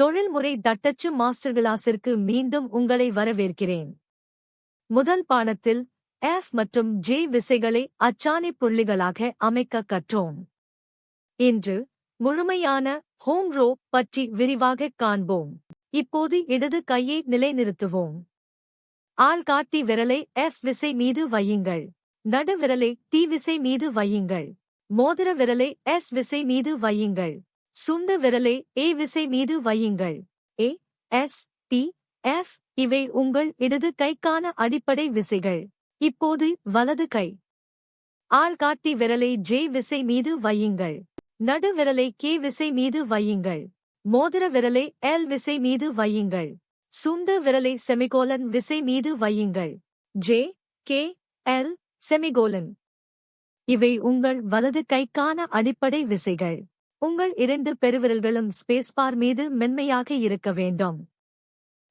தொழில்முறை தட்டச்சு மாஸ்டர் கிளாஸிற்கு மீண்டும் உங்களை வரவேற்கிறேன். முதல் பாடத்தில் எஃப் மற்றும் ஜே விசைகளை அச்சாணி புள்ளிகளாக அமைக்க கற்றோம். இன்று முழுமையான ஹோம் ரோ பற்றி விரிவாகக் காண்போம். இப்போது இடது கையை நிலைநிறுத்துவோம். ஆள்காட்டி விரலை எஃப் விசை மீது வையுங்கள். நடு விரலை விசை மீது வையுங்கள். மோதிர விரலை எஸ் விசை மீது வையுங்கள். சுண்டு விரலை ஏ விசை மீது வையுங்கள். ஏ எஸ் டி எஃப் இவை உங்கள் இடது கைக்கான அடிப்படை விசைகள். இப்போது வலது கை. ஆள்காட்டி விரலை ஜே விசை மீது வையுங்கள். நடு விரலை விசை மீது வையுங்கள். மோதிர விரலை எல் விசை மீது வையுங்கள். சுண்டு விரலை செமிகோலன் விசை மீது வையுங்கள். J K L semicolon. இவை உங்கள் வலது கைக்கான அடிப்படை விசைகள். உங்கள் இரண்டு பெருவிரல்களும் ஸ்பேஸ்பார் மீது மென்மையாக இருக்க வேண்டும்.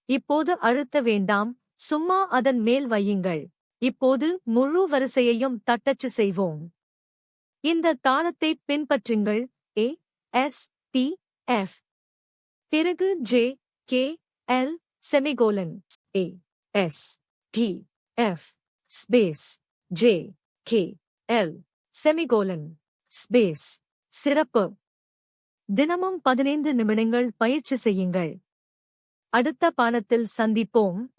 இப்போது அழுத்த வேண்டாம். சும்மா அதன் மேல் வையுங்கள். இப்போது முழு வரிசையையும் தட்டச்சு செய்வோம். இந்த தாளத்தை பின்பற்றுங்கள். ஏ எஸ் டி எஃப் பிறகு J K L semicolon A S D F space J K L semicolon space சிறப்பு. தினமும் பதினைந்து நிமிடங்கள் பயிற்சி செய்யுங்கள். அடுத்த பாடத்தில் சந்திப்போம்.